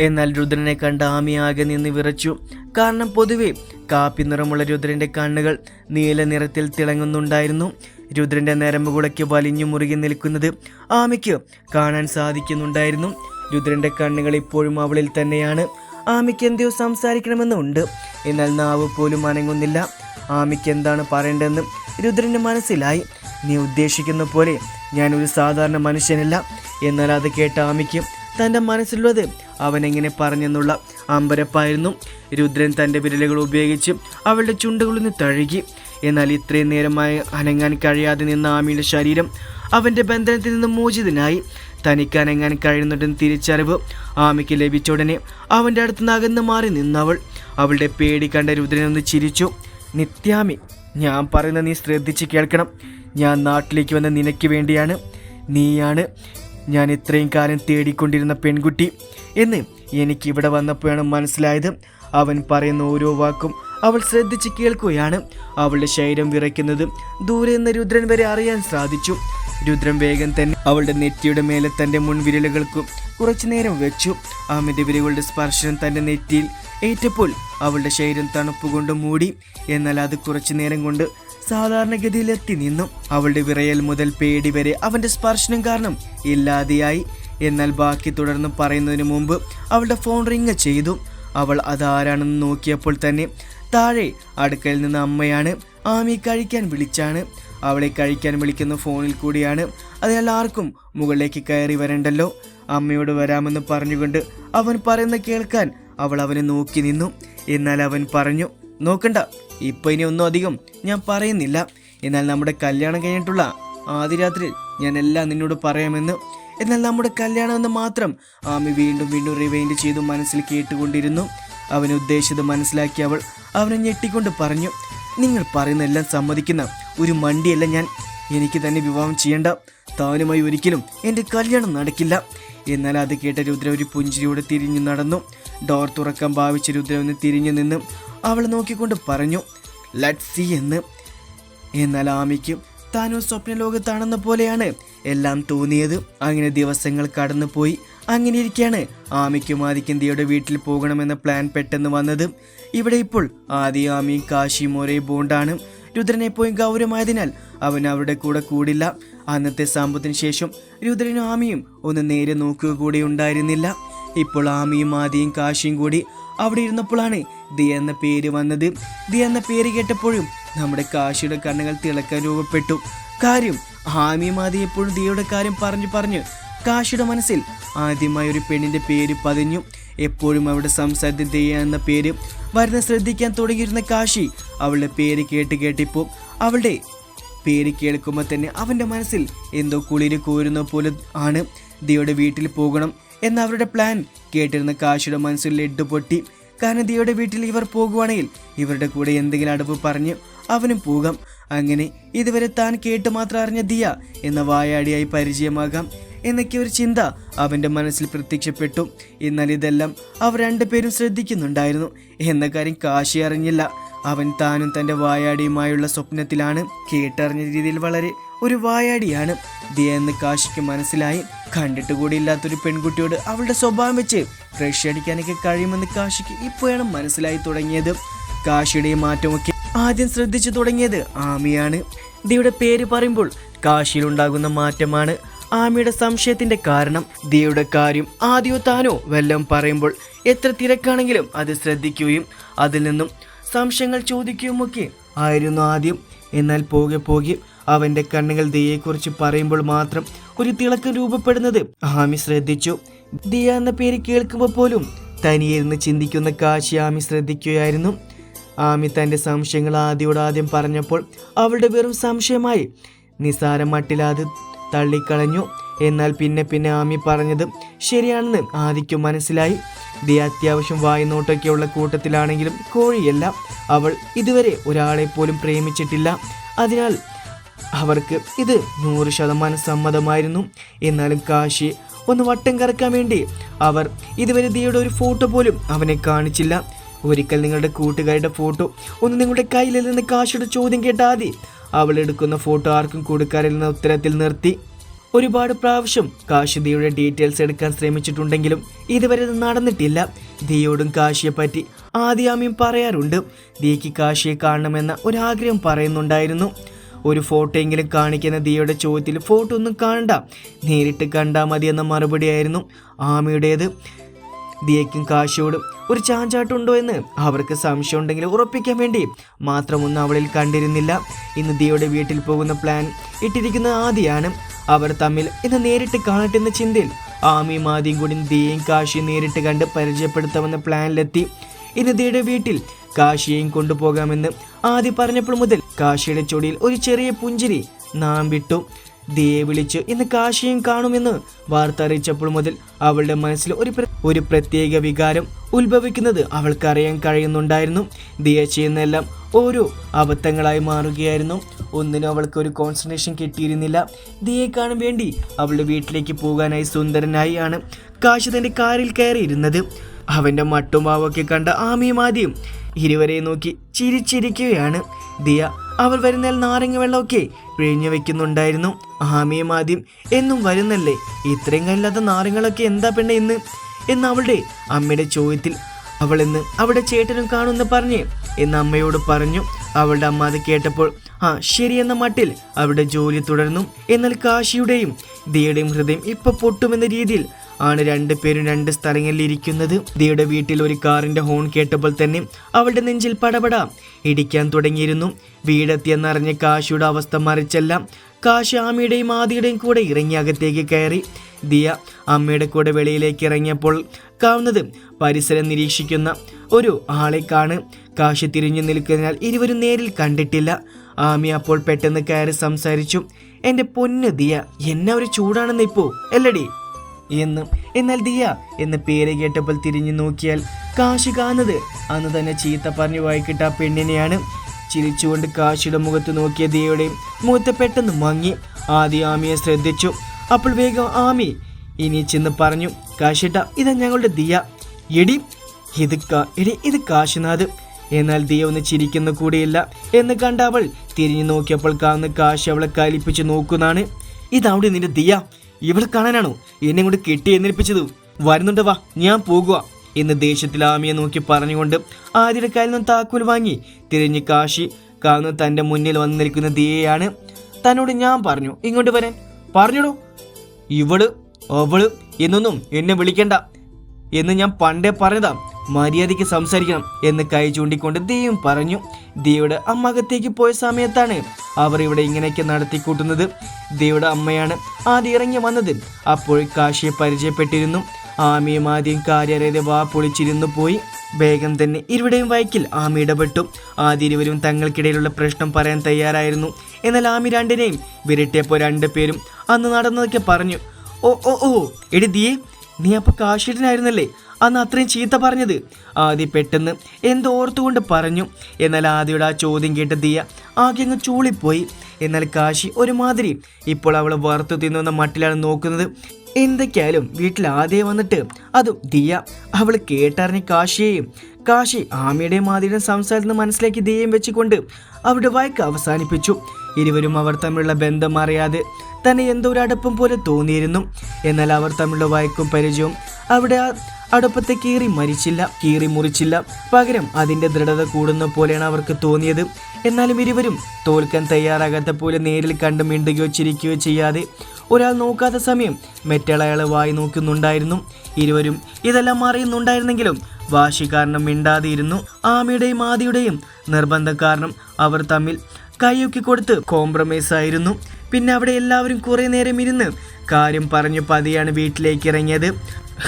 എന്നാൽ രുദ്രനെ കണ്ട ആമി ആകെ നിന്ന് വിറച്ചു. കാരണം പൊതുവെ കാപ്പി നിറമുള്ള രുദ്രന്റെ കണ്ണുകൾ നീല നിറത്തിൽ തിളങ്ങുന്നുണ്ടായിരുന്നു. രുദ്രന്റെ നരമ്പുകുളയ്ക്ക് വലിഞ്ഞു മുറുകി നിൽക്കുന്നത് ആമിക്ക് കാണാൻ സാധിക്കുന്നുണ്ടായിരുന്നു. രുദ്രന്റെ കണ്ണുകൾ ഇപ്പോഴും അവളിൽ തന്നെയാണ്. ആമിക്ക് എന്തോ സംസാരിക്കണമെന്നുണ്ട്. എന്നാൽ നാവ് പോലും അനങ്ങുന്നില്ല. ആമിക്ക് എന്താണ് പറയേണ്ടതെന്ന് രുദ്രന് മനസ്സിലായി. നീ ഉദ്ദേശിക്കുന്ന പോലെ ഞാനൊരു സാധാരണ മനുഷ്യനല്ല. എന്നാൽ അത് കേട്ട ആമിക്ക് തന്റെ മനസ്സിലുള്ളത് അവൻ എങ്ങനെ പറഞ്ഞെന്നുള്ള അമ്പരപ്പായിരുന്നു. രുദ്രൻ തന്റെ വിരലുകൾ ഉപയോഗിച്ച് അവളുടെ ചുണ്ടുകളിൽ നിന്ന് തഴുകി. എന്നാൽ ഇത്രയും നേരമായി അനങ്ങാൻ കഴിയാതെ നിന്ന ആമിയുടെ ശരീരം അവന്റെ ബന്ധനത്തിൽ നിന്ന് മോചിതനായി. തനിക്ക് അനങ്ങാൻ കഴിയുന്നുണ്ടെന്ന് തിരിച്ചറിവ് ആമിക്ക് ലഭിച്ച ഉടനെ അവന്റെ അടുത്ത് നകന്ന് മാറി നിന്നവൾ. അവളുടെ പേടി കണ്ട രുദ്രനൊന്ന് ചിരിച്ചു. നിത്യാമി ഞാൻ പറയുന്ന നീ ശ്രദ്ധിച്ച് കേൾക്കണം. ഞാൻ നാട്ടിലേക്ക് വന്ന നിനക്ക് വേണ്ടിയാണ്. നീയാണ് ഞാൻ ഇത്രയും കാലം തേടിക്കൊണ്ടിരുന്ന പെൺകുട്ടി. എന്ന് എനിക്ക് ഇവിടെ വന്നപ്പോഴാണ് മനസ്സിലായത്. അവൻ പറയുന്ന ഓരോ വാക്കും അവൾ ശ്രദ്ധിച്ച് കേൾക്കുകയാണ്. അവളുടെ ശരീരം വിറയ്ക്കുന്നത് ദൂരെ നിന്ന് രുദ്രൻ വരെ അറിയാൻ സാധിച്ചു. രുദ്രൻ വേഗം തന്നെ അവളുടെ നെറ്റിയുടെ മേലെ തന്റെ മുൻവിരലുകൾക്കും കുറച്ചു നേരം വെച്ചു. അമിത വിരലുകളുടെ സ്പർശനം തന്റെ നെറ്റിയിൽ ഏറ്റപ്പോൾ അവളുടെ ശരീരം തണുപ്പുകൊണ്ട് മൂടി. എന്നാൽ അത് കുറച്ചു നേരം കൊണ്ട് സാധാരണഗതിയിൽ എത്തി നിന്നു. അവളുടെ വിറയൽ മുതൽ പേടി വരെ അവന്റെ സ്പർശനം കാരണം ഇല്ലാതെയായി. എന്നാൽ ബാക്കി തുടർന്ന് പറയുന്നതിന് മുമ്പ് അവളുടെ ഫോൺ റിങ് ചെയ്തു. അവൾ അതാരാണെന്ന് നോക്കിയപ്പോൾ തന്നെ താഴെ അടുക്കയിൽ നിന്ന് അമ്മയാണ് ആമി കഴിക്കാൻ വിളിച്ചാണ്. അവളെ കഴിക്കാൻ വിളിക്കുന്ന ഫോണിൽ കൂടിയാണ് അതിനാൽ ആർക്കും മുകളിലേക്ക് കയറി വരണ്ടല്ലോ. അമ്മയോട് വരാമെന്ന് പറഞ്ഞുകൊണ്ട് അവൻ പറയുന്ന കേൾക്കാൻ അവൾ അവനെ നോക്കി നിന്നു. എന്നാൽ അവൻ പറഞ്ഞു നോക്കണ്ട. ഇപ്പൊ ഇനി ഒന്നും അധികം ഞാൻ പറയുന്നില്ല. എന്നാൽ നമ്മുടെ കല്യാണം കഴിഞ്ഞിട്ടുള്ള ആദ്യ രാത്രി ഞാൻ എല്ലാം നിന്നോട് പറയാമെന്ന്. എന്നാൽ നമ്മുടെ കല്യാണം എന്ന് മാത്രം ആമി വീണ്ടും വീണ്ടും റിവൈൻഡ് ചെയ്തു മനസ്സിൽ കേട്ടുകൊണ്ടിരുന്നു. അവൻ ഉദ്ദേശിച്ചത് മനസ്സിലാക്കി അവൾ അവനെ ഞെട്ടിക്കൊണ്ട് പറഞ്ഞു നിങ്ങൾ പറയുന്നതെല്ലാം സമ്മതിക്കുന്ന ഒരു മണ്ടിയല്ല ഞാൻ. എനിക്ക് തന്നെ വിവാഹം ചെയ്യേണ്ട. താനുമായി ഒരിക്കലും എന്റെ കല്യാണം നടക്കില്ല. എന്നാൽ അത് കേട്ട രുദ്ര ഒരു പുഞ്ചിരിയോടെ തിരിഞ്ഞു നടന്നു. ഡോർ തുറക്കാൻ ഭാവിച്ച രുദ്ര തിരിഞ്ഞു നിന്ന് അവൾ നോക്കിക്കൊണ്ട് പറഞ്ഞു ലെറ്റ് സി എന്ന്. എന്നാൽ ആമിക്ക് താനോ സ്വപ്ന ലോകത്താണെന്ന പോലെയാണ് എല്ലാം തോന്നിയത്. അങ്ങനെ ദിവസങ്ങൾ കടന്നുപോയി. അങ്ങനെ ഇരിക്കുകയാണ് ആമിക്കും ആദിക്കും ദിയുടെ വീട്ടിൽ പോകണമെന്ന പ്ലാൻ പെട്ടെന്ന് വന്നത്. ഇവിടെ ഇപ്പോൾ ആദി ആമിയും കാശിയും ഒരേ ബോണ്ടാണ്. രുദ്രനെ പോയി ഗൗരവമായതിനാൽ അവൻ അവരുടെ കൂടെ കൂടില്ല. അന്നത്തെ സംഭവത്തിന് ശേഷം രുദ്രനും ആമിയും ഒന്ന് നേരെ നോക്കുക കൂടി ഉണ്ടായിരുന്നില്ല. ഇപ്പോൾ ആമിയും ആദിയും കാശിയും കൂടി അവിടെ ഇരുന്നപ്പോഴാണ് ദിയ എന്ന പേര് വന്നത്. ദിയ എന്ന പേര് കേട്ടപ്പോഴും നമ്മുടെ കാശിയുടെ കണ്ണുകൾ തിളക്കാൻ രൂപപ്പെട്ടു. കാര്യം ആമിയും ആദ്യം എപ്പോഴും ദിയയുടെ കാര്യം പറഞ്ഞു പറഞ്ഞു കാശിയുടെ മനസ്സിൽ ആദ്യമായി ഒരു പെണ്ണിന്റെ പേര് പതിഞ്ഞു. എപ്പോഴും അവിടെ സംസാരത്തിൽ ദിയ എന്ന പേര് വരുന്ന ശ്രദ്ധിക്കാൻ തുടങ്ങിയിരുന്ന കാശി അവളുടെ പേര് കേട്ട് കേട്ടിപ്പോൾ അവളുടെ പേര് കേൾക്കുമ്പോൾ തന്നെ അവന്റെ മനസ്സിൽ എന്തോ കുളിര് കോരുന്ന പോലെ ആണ്. ദിയുടെ വീട്ടിൽ പോകണം. എന്ന അവരുടെ പ്ലാൻ കേട്ടിരുന്ന കാശിയുടെ മനസ്സിൽ ലഡ്ഡു പൊട്ടി കാരണം ദിയുടെ വീട്ടിൽ ഇവർ പോകുവാണെങ്കിൽ ഇവരുടെ കൂടെ എന്തെങ്കിലും അടവ് പറഞ്ഞ് അവനും പോകാം. അങ്ങനെ ഇതുവരെ താൻ കേട്ട് മാത്രം അറിഞ്ഞ ദിയ എന്ന വായാടിയായി പരിചയമാകാം എന്നൊക്കെ ഒരു ചിന്ത അവന്റെ മനസ്സിൽ പ്രത്യക്ഷപ്പെട്ടു. എന്നാൽ ഇതെല്ലാം അവർ രണ്ടുപേരും ശ്രദ്ധിക്കുന്നുണ്ടായിരുന്നു. എന്ന കാര്യം കാശി അറിഞ്ഞില്ല. അവൻ താനും തന്റെ വായാടിയുമായുള്ള സ്വപ്നത്തിലാണ് കേട്ടറിഞ്ഞ രീതിയിൽ വളരെ ഒരു വായാടിയാണ്. ദിയ എന്ന് കാശിക്ക് മനസ്സിലായി. കണ്ടിട്ട് കൂടി ഇല്ലാത്തൊരു പെൺകുട്ടിയോട് അവളുടെ സ്വഭാവം വെച്ച് ക്രഷ് അടിക്കാനൊക്കെ കഴിയുമെന്ന് കാശിക്ക് ഇപ്പോഴാണ് മനസ്സിലായി തുടങ്ങിയത്. കാശിയുടെ മാറ്റമൊക്കെ ആദ്യം ശ്രദ്ധിച്ചു തുടങ്ങിയത് ആമിയാണ്. ദിയുടെ പേര് പറയുമ്പോൾ കാശിയിലുണ്ടാകുന്ന മാറ്റമാണ് ആമിയുടെ സംശയത്തിന്റെ കാരണം. ദിയുടെ കാര്യം ആദ്യോ താനോ വല്ലതും പറയുമ്പോൾ എത്ര തിരക്കാണെങ്കിലും അത് ശ്രദ്ധിക്കുകയും അതിൽ നിന്നും സംശയങ്ങൾ ചോദിക്കുകയുമൊക്കെ ആയിരുന്നു ആദ്യം. എന്നാൽ പോകെ പോകെ അവന്റെ കണ്ണുകൾ ദിയയെക്കുറിച്ച് പറയുമ്പോൾ മാത്രം ഒരു തിളക്കം രൂപപ്പെടുന്നത്. ആമി ശ്രദ്ധിച്ചു. ദിയ എന്ന പേര് കേൾക്കുമ്പോൾ പോലും തനിയിരുന്ന് ചിന്തിക്കുന്ന കാശി ആമി ശ്രദ്ധിക്കുകയായിരുന്നു. ആമി തന്റെ സംശയങ്ങൾ ആദ്യോട് ആദ്യം പറഞ്ഞപ്പോൾ അവളുടെ വെറും സംശയമായി നിസാരം മട്ടിലാത് തള്ളിക്കളഞ്ഞു. എന്നാൽ പിന്നെ പിന്നെ ആമി പറഞ്ഞത് ശരിയാണെന്ന് ആദിക്കും മനസ്സിലായി. ദിയ അത്യാവശ്യം വായുനോട്ടൊക്കെയുള്ള കൂട്ടത്തിലാണെങ്കിലും കോഴിയല്ല. അവൾ ഇതുവരെ ഒരാളെ പോലും പ്രേമിച്ചിട്ടില്ല. അതിനാൽ അവർക്ക് ഇത് നൂറ് ശതമാനം സമ്മതമായിരുന്നു. എന്നാലും കാശി ഒന്ന് വട്ടം കറക്കാൻ വേണ്ടി അവർ ഇതുവരെ ദിയുടെ ഒരു ഫോട്ടോ പോലും അവനെ കാണിച്ചില്ല. ഒരിക്കൽ നിങ്ങളുടെ കൂട്ടുകാരുടെ ഫോട്ടോ ഒന്ന് നിങ്ങളുടെ കയ്യിൽ നിന്ന് കാശിയുടെ ചോദ്യം കേട്ടാതി. അവൾ എടുക്കുന്ന ഫോട്ടോ ആർക്കും കൊടുക്കാറില്ലെന്ന ഉത്തരത്തിൽ നിർത്തി. ഒരുപാട് പ്രാവശ്യം കാശി ദിയുടെ ഡീറ്റെയിൽസ് എടുക്കാൻ ശ്രമിച്ചിട്ടുണ്ടെങ്കിലും ഇതുവരെ ഇത് നടന്നിട്ടില്ല. ദിയോടും കാശിയെ പറ്റി ആദ്യാമ്യം പറയാറുണ്ട്. ദിയയ്ക്ക് കാശിയെ കാണണമെന്ന ഒരാഗ്രഹം പറയുന്നുണ്ടായിരുന്നു. ഒരു ഫോട്ടോ എങ്കിലും കാണിക്കുന്ന ദിയയുടെ ചോദ്യത്തിൽ ഫോട്ടോ ഒന്നും കാണണ്ട. നേരിട്ട് കണ്ടാൽ മതി എന്ന മറുപടിയായിരുന്നു ആമിയുടേത്. ദിയയ്ക്കും കാശിയോടും ഒരു ചാഞ്ചാട്ടുണ്ടോ എന്ന് അവർക്ക് സംശയം ഉണ്ടെങ്കിൽ ഉറപ്പിക്കാൻ വേണ്ടി മാത്രമൊന്നും അവളിൽ കണ്ടിരുന്നില്ല. ഇന്ന് ദിയയുടെ വീട്ടിൽ പോകുന്ന പ്ലാൻ ഇട്ടിരിക്കുന്ന ആദിയാണ് അവർ തമ്മിൽ ഇന്ന് നേരിട്ട് കാണട്ടെ എന്ന ചിന്തയിൽ ആമിയും ആദ്യം കൂടി ദിയയും കാശിയും നേരിട്ട് കണ്ട് പരിചയപ്പെടുത്താമെന്ന പ്ലാനിലെത്തി ഇന്ന് ദിയുടെ വീട്ടിൽ കാശിയെയും കൊണ്ടുപോകാമെന്ന് ആദ്യം പറഞ്ഞപ്പോൾ മുതൽ കാശിയുടെ ചൊടിയിൽ ഒരു ചെറിയ പുഞ്ചിരി നാം വിട്ടു ദിയെ വിളിച്ചു ഇന്ന് കാശിയും കാണുമെന്ന് വാർത്ത അറിയിച്ചപ്പോൾ മുതൽ അവളുടെ മനസ്സിൽ ഒരു ഒരു പ്രത്യേക വികാരം ഉത്ഭവിക്കുന്നത് അവൾക്കറിയാൻ കഴിയുന്നുണ്ടായിരുന്നു. ദിയ ചെയ്യുന്നതെല്ലാം ഓരോ അബദ്ധങ്ങളായി മാറുകയായിരുന്നു. ഒന്നിനും അവൾക്ക് ഒരു കോൺസെൻട്രേഷൻ കിട്ടിയിരുന്നില്ല. ദിയെ കാണാൻ വേണ്ടി അവളുടെ വീട്ടിലേക്ക് പോകാനായി സുന്ദരനായി ആണ് കാശി തന്റെ കാറിൽ കയറിയിരുന്നത്. അവന്റെ മട്ടുമാവൊക്കെ കണ്ട ആമിയും ആദ്യം ഇരുവരെ നോക്കി ചിരിച്ചിരിക്കുകയാണ്. ദിയ അവർ വരുന്നേൽ നാരങ്ങ വെള്ളമൊക്കെ പിഴിഞ്ഞു വെക്കുന്നുണ്ടായിരുന്നു. ആമിയും ആദ്യം എന്നും വരുന്നല്ലേ? ഇത്രയും കല്ലാത്ത നാരങ്ങളൊക്കെ എന്താ പെണ്ണെ ഇന്ന്? എന്ന് അവളുടെ അമ്മയുടെ ചോദ്യത്തിൽ അവൾ ഇന്ന് അവിടെ ചേട്ടനും കാണുമെന്ന് പറഞ്ഞ് എന്ന് അമ്മയോട് പറഞ്ഞു. അവളുടെ അമ്മ അത് കേട്ടപ്പോൾ ആ ശരിയെന്ന മട്ടിൽ അവരുടെ ജോലി തുടർന്നു. എന്നാൽ കാശിയുടെയും ദിയുടെയും ഹൃദയം ഇപ്പൊ പൊട്ടുമെന്ന രീതിയിൽ ആണ് രണ്ടുപേരും രണ്ട് സ്ഥലങ്ങളിൽ ഇരിക്കുന്നത്. ദിയുടെ വീട്ടിൽ ഒരു കാറിന്റെ ഹോൺ കേട്ടപ്പോൾ തന്നെ അവളുടെ നെഞ്ചിൽ പടപട ഇടിക്കാൻ തുടങ്ങിയിരുന്നു. വീടെത്തിയെന്നറിഞ്ഞ കാശിയുടെ അവസ്ഥ മറിച്ചല്ല. കാശി ആമിയുടെയും ആദിയുടെയും കൂടെ ഇറങ്ങി അകത്തേക്ക് കയറി. ദിയ അമ്മയുടെ കൂടെ വെളിയിലേക്ക് ഇറങ്ങിയപ്പോൾ കാണുന്നത് പരിസരം നിരീക്ഷിക്കുന്ന ഒരു ആളെ കാണ്. കാശി തിരിഞ്ഞു നിൽക്കുന്നതിനാൽ ഇരുവരും നേരിൽ കണ്ടിട്ടില്ല. ആമി അപ്പോൾ പെട്ടെന്ന് കയറി സംസാരിച്ചു. എന്റെ പൊന്ന് ദിയ എന്നാ ഒരു ചൂടാണെന്ന് ഇപ്പോ? അല്ലടി എന്നും. എന്നാൽ ദിയ എന്ന പേര് കേട്ടപ്പോൾ തിരിഞ്ഞു നോക്കിയാൽ കാശ് കാണുന്നത് അന്ന് തന്നെ ചീത്ത പറഞ്ഞു വായിക്കിട്ട ആ പെണ്ണിനെയാണ് ചിരിച്ചുകൊണ്ട് കാശിയുടെ മുഖത്ത് നോക്കിയ ദിയയുടെ മുഖത്ത് പെട്ടെന്ന് മങ്ങി. ആദ്യം ആമിയെ ശ്രദ്ധിച്ചു. അപ്പോൾ വേഗം ആമി ഇനി ചെന്ന് പറഞ്ഞു കാശിട്ട ഇതാ ഞങ്ങളുടെ ദിയ. എടി ഇത് എടി ഇത് കാശിനാഥ്. എന്നാൽ ദിയ ഒന്ന് ചിരിക്കുന്ന കൂടിയില്ല എന്ന് കണ്ട അവൾ തിരിഞ്ഞു നോക്കിയപ്പോൾ കാണുന്ന കാശി അവളെ കലിപ്പിച്ച് നോക്കുന്നതാണ്. ഇതവിടെ നിന്റെ ദിയ. ഇവളെ കാണാനാണോ? എന്നെ കൊണ്ട് കെട്ടി എന്നിരിപ്പിച്ചത് വരുന്നുണ്ട് വാ ഞാൻ പോകുക എന്ന് ദേഷ്യത്തിൽ ആമിയെ നോക്കി പറഞ്ഞുകൊണ്ട് ആദ്യയുടെ കയ്യിൽ നിന്ന് താക്കോൽ വാങ്ങി തിരിഞ്ഞ് കാശി കാണുന്ന തന്റെ മുന്നിൽ വന്നു നിൽക്കുന്ന ദിയയാണ് തന്നോട് ഞാൻ പറഞ്ഞു ഇങ്ങോട്ട് വരാൻ. പറഞ്ഞോടോ ഇവൾ അവൾ എന്നൊന്നും എന്നെ വിളിക്കണ്ട. എന്ന് ഞാൻ പണ്ടേ പറഞ്ഞതാ. മര്യാദയ്ക്ക് സംസാരിക്കണം എന്ന് കൈ ചൂണ്ടിക്കൊണ്ട് ദീയും പറഞ്ഞു. ദിയുടെ അമ്മകത്തേക്ക് പോയ സമയത്താണ് അവർ ഇവിടെ ഇങ്ങനെയൊക്കെ നടത്തിക്കൂട്ടുന്നത് ദിയുടെ അമ്മയാണ് ആദ്യം ഇറങ്ങി വന്നത്. അപ്പോൾ കാശിയെ പരിചയപ്പെട്ടിരുന്നു. ആമിയും ആദ്യം കാര്യറിയാതെ വാ പൊളിച്ചിരുന്നു പോയി. വേഗം തന്നെ ഇരുവരുടെയും വയക്കിൽ ആമി ഇടപെട്ടു. ആദ്യ ഇരുവരും തങ്ങൾക്കിടയിലുള്ള പ്രശ്നം പറയാൻ തയ്യാറായിരുന്നു. എന്നാൽ ആമി രണ്ടിനെയും വിരട്ടിയപ്പോൾ രണ്ടു പേരും അന്ന് നടന്നതൊക്കെ പറഞ്ഞു. ഓ ഓ ഓ എടി നീ അപ്പൊ കാശിട്ടനായിരുന്നല്ലേ? അന്ന് അത്രയും ചീത്ത പറഞ്ഞത്. ആദ്യ പെട്ടെന്ന് എന്തോർത്തുകൊണ്ട് പറഞ്ഞു. എന്നാൽ ആദ്യയുടെ ആ ചോദ്യം കേട്ട് ദിയ ആകെ അങ്ങ് ചൂളിപ്പോയി. എന്നാൽ കാശി ഒരുമാതിരി ഇപ്പോൾ അവളെ വറുത്തു തിന്നുന്ന മട്ടിലാണ് നോക്കുന്നത്. എന്തൊക്കെയായാലും വീട്ടിൽ ആദ്യം വന്നിട്ട് അതും ദിയ അവൾ കേട്ടറിഞ്ഞ കാശിയെയും കാശി ആമിയുടെയും ആദിയുടെയും സംസാരത്തിൽ മനസ്സിലാക്കി ദിയയും വെച്ചുകൊണ്ട് അവരുടെ വായ്ക്ക് അവസാനിപ്പിച്ചു. ഇരുവരും അവർ തമ്മിലുള്ള ബന്ധം അറിയാതെ തന്നെ എന്തോ ഒരു അടുപ്പം പോലെ തോന്നിയിരുന്നു. എന്നാൽ അവർ തമ്മിലുള്ള വായ്ക്കും പരിചയവും അവിടെ അടുപ്പത്തെ കീറി മരിച്ചില്ല കീറി മുറിച്ചില്ല. പകരം അതിന്റെ ദൃഢത കൂടുന്ന പോലെയാണ് അവർക്ക് തോന്നിയത്. എന്നാലും ഇരുവരും തോൽക്കാൻ തയ്യാറാകാത്ത പോലെ നേരിൽ കണ്ടു മിണ്ടുകയോ ചിരിക്കുകയോ ചെയ്യാതെ ഒരാൾ നോക്കാത്ത സമയം മറ്റേ വായി നോക്കുന്നുണ്ടായിരുന്നു. ഇരുവരും ഇതെല്ലാം അറിയുന്നുണ്ടായിരുന്നെങ്കിലും വാശി കാരണം മിണ്ടാതിരുന്നു. ആമയുടെയും ആദിയുടെയും നിർബന്ധം കാരണം അവർ തമ്മിൽ കൈയൊക്കെ കൊടുത്ത് കോംപ്രമൈസ് ആയിരുന്നു. പിന്നെ അവിടെ എല്ലാവരും കുറേ നേരം ഇരുന്ന് കാര്യം പറഞ്ഞു പതിയാണ് വീട്ടിലേക്ക് ഇറങ്ങിയത്.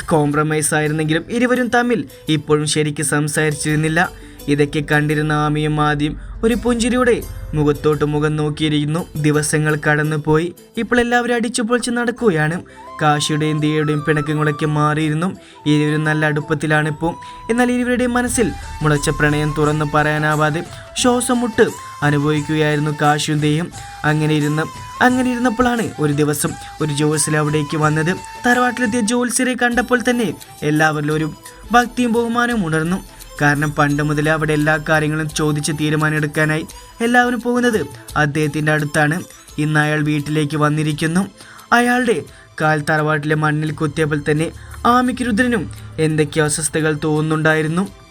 കോംപ്രമൈസ് ആയിരുന്നെങ്കിലും ഇരുവരും തമ്മിൽ ഇപ്പോഴും ശരിക്ക് സംസാരിച്ചിരുന്നില്ല. ഇതൊക്കെ കണ്ടിരുന്ന ആമിയും ആദ്യം ഒരു പുഞ്ചിരിയുടെ മുഖത്തോട്ട് മുഖം നോക്കിയിരിക്കുന്നു. ദിവസങ്ങൾ കടന്നുപോയി. ഇപ്പോൾ എല്ലാവരും അടിച്ചു പൊളിച്ച് നടക്കുകയാണ്. കാശിയുടെയും ദിയയുടെയും പിണക്കങ്ങളൊക്കെ മാറിയിരുന്നു. ഇരുവരും നല്ല അടുപ്പത്തിലാണ് ഇപ്പോൾ. എന്നാൽ ഇരുവരുടെയും മനസ്സിൽ മുളച്ച പ്രണയം തുറന്നു പറയാനാവാതെ ശ്വാസം മുട്ട് അനുഭവിക്കുകയായിരുന്നു കാശിയും അങ്ങനെ ഇരുന്ന് അങ്ങനെ ഇരുന്നപ്പോഴാണ് ഒരു ദിവസം ഒരു ജോത്സ്യർ അവിടേക്ക് വന്നത്. തറവാട്ടിലെത്തിയ ജോത്സ്യരെ കണ്ടപ്പോൾ തന്നെ എല്ലാവരിലും ഒരു ഭക്തിയും ബഹുമാനവും ഉണർന്നു. കാരണം പണ്ട് മുതലേ അവിടെ എല്ലാ കാര്യങ്ങളും ചോദിച്ച് തീരുമാനമെടുക്കാനായി എല്ലാവരും പോകുന്നത് അദ്ദേഹത്തിന്റെ അടുത്താണ്. ഇന്ന് അയാൾ വീട്ടിലേക്ക് വന്നിരിക്കുന്നു. അയാളുടെ കാൽ തറവാട്ടിലെ മണ്ണിൽ കുത്തിയപ്പോൾ തന്നെ ആമിക്ക് രുദ്രനും എന്തൊക്കെ അസ്വസ്ഥതകൾ തോന്നുന്നുണ്ടായിരുന്നു.